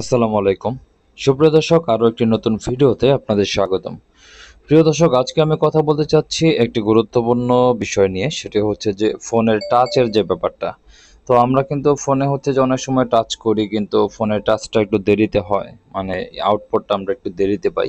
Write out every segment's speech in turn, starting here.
আসসালামু আলাইকুম। সুপ্রিয় দর্শক, আরও একটি নতুন ভিডিওতে আপনাদের স্বাগতম। প্রিয় দর্শক, আজকে আমি কথা বলতে চাচ্ছি একটি গুরুত্বপূর্ণ বিষয় নিয়ে, সেটি হচ্ছে যে ফোনের টাচের যে ব্যাপারটা। তো আমরা কিন্তু ফোনে হচ্ছে যে অনেক সময় টাচ করি, কিন্তু ফোনের টাচটা একটু দেরিতে হয় মানে আউটপুটটা আমরা একটু দেরিতে পাই।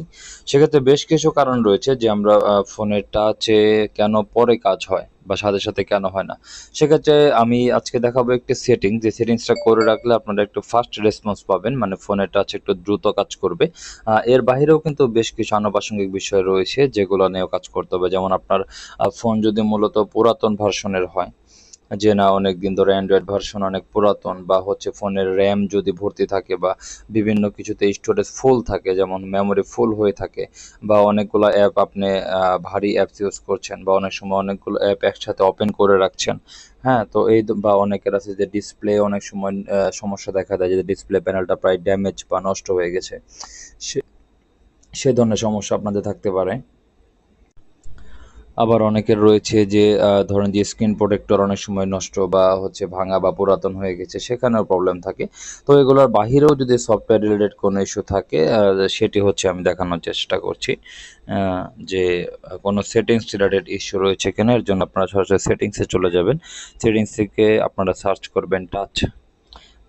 সেক্ষেত্রে বেশ কিছু কারণ রয়েছে যে আমরা ফোনের টাচে কেন পরে কাজ হয়। বা সাথে সাথে কেন হয় না। সেক্ষেত্রে আমি আজকে দেখাবো একটি সেটিং যে সেটিংসটা করে রাখলে আপনারা একটু ফাস্ট রেসপন্স পাবেন মানে ফোনের টাচ একটু দ্রুত কাজ করবে। এর বাহিরেও কিন্তু বেশ কিছু আনুপাসঙ্গিক বিষয় রয়েছে যেগুলো নিয়েও কাজ করতে হবে। যেমন আপনার ফোন যদি মূলত পুরাতন ভার্সনের হয়। যে না অনেক দিন ধরে অ্যান্ড্রয়েড ভার্সন অনেক পুরাতন বা হচ্ছে ফোনের র্যাম যদি ভর্তি থাকে বা বিভিন্ন কিছুতে স্টোরেজ ফুল থাকে, যেমন মেমোরি ফুল হয়ে থাকে বা অনেকগুলো অ্যাপ আপনি ভারী অ্যাপস ইউজ করছেন বা অনেক সময় অনেকগুলো অ্যাপ একসাথে ওপেন করে রাখছেন হ্যাঁ? তো এই বা অনেকের আছে যে ডিসপ্লে অনেক সময় সমস্যা দেখা দেয় যে ডিসপ্লে প্যানেলটা প্রায় ড্যামেজ বা নষ্ট হয়ে গেছে। সে সে ধরনের সমস্যা আপনাদের থাকতে পারে। আবার অনেকের রয়েছে যে ধরেন যে স্ক্রিন প্রোটেক্টর অনেক সময় নষ্ট বা হচ্ছে ভাঙা বা পুরাতন হয়ে গেছে, সেখানেও প্রবলেম থাকে। তো এগুলোর বাহিরেও যদি সফটওয়্যার রিলেটেড কোনো ইস্যু থাকে সেটি হচ্ছে আমি দেখানোর চেষ্টা করছি যে কোনো সেটিংস রিলেটেড ইস্যু রয়েছে কিনা, এর জন্য আপনারা সরাসরি সেটিংসে চলে যাবেন। সেটিংস থেকে আপনারা সার্চ করবেন টাচ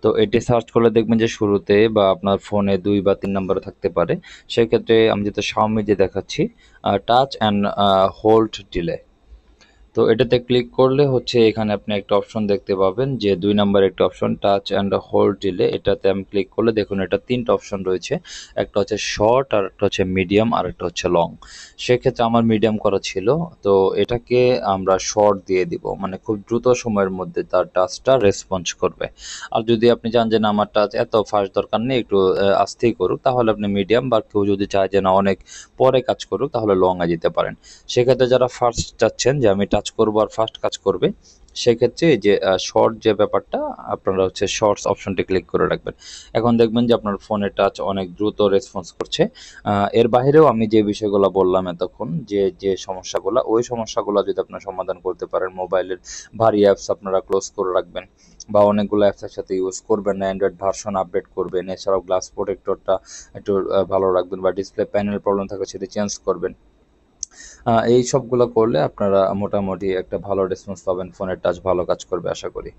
তো এটি সার্চ করলে দেখবেন যে শুরুতে বা আপনার ফোনে দুই বা তিন নম্বরে থাকতে পারে। সেক্ষেত্রে আমি যেটা সাউমি যে দেখাচ্ছি টাচ অ্যান্ড হোল্ড ডিলে তো এটাতে ক্লিক করলে হচ্ছে এখানে আপনি একটা অপশন দেখতে পাবেন যে দুই নাম্বার একটা option touch and hold delay এটাতে আমি ক্লিক করলে দেখুন এটা তিনটা অপশন রয়েছে। একটা হচ্ছে শর্ট আর একটা হচ্ছে মিডিয়াম আর একটা হচ্ছে লং সেক্ষেত্রে আমার মিডিয়াম করা ছিল। তো এটাকে আমরা শর্ট দিয়ে দিব। মানে খুব দ্রুত সময়ের মধ্যে তার টাচটা রেসপন্স করবে। আর যদি আপনি চান যে না, আমার টাচ এত ফাস্ট দরকার নেই, একটু আস্তেই করুক, তাহলে আপনি মিডিয়াম বা কেউ যদি চায় যে না, অনেক পরে কাজ করুক, তাহলে লং এ যেতে পারেন। সেক্ষেত্রে যারা ফার্স্ট চাচ্ছেন যে আমি টাচ করব আর ফার্স্ট কাজ করবে, সেক্ষেত্রে যে শর্ট যে ব্যাপারটা, আপনারা হচ্ছে শর্টস অপশনটি ক্লিক করে রাখবেন। এখন দেখবেন যে আপনার ফোনের টাচ অনেক দ্রুত রেসপন্স করছে। এর বাইরেও আমি যে বিষয়গুলো বললাম এতক্ষণ, যে যে সমস্যাগুলো, ওই সমস্যাগুলো যদি আপনারা সমাধান করতে পারেন, মোবাইলের ভারী অ্যাপস আপনারা ক্লোজ করে রাখবেন, বা অনেকগুলো অ্যাপসের সাথে ইউজ করবেন না অ্যান্ড্রয়েড ভার্সন আপডেট করবেন, এছাড়াও গ্লাস প্রোটেক্টরটা একটু ভালো রাখবেন, বা ডিসপ্লে প্যানেল প্রবলেম থাকলে সেটি চেঞ্জ করবেন। এই সবগুলো করলে আপনারা মোটামুটি একটা ভালো রেসপন্স পাবেন ফোনের টাচ ভালো কাজ করবে, আশা করি।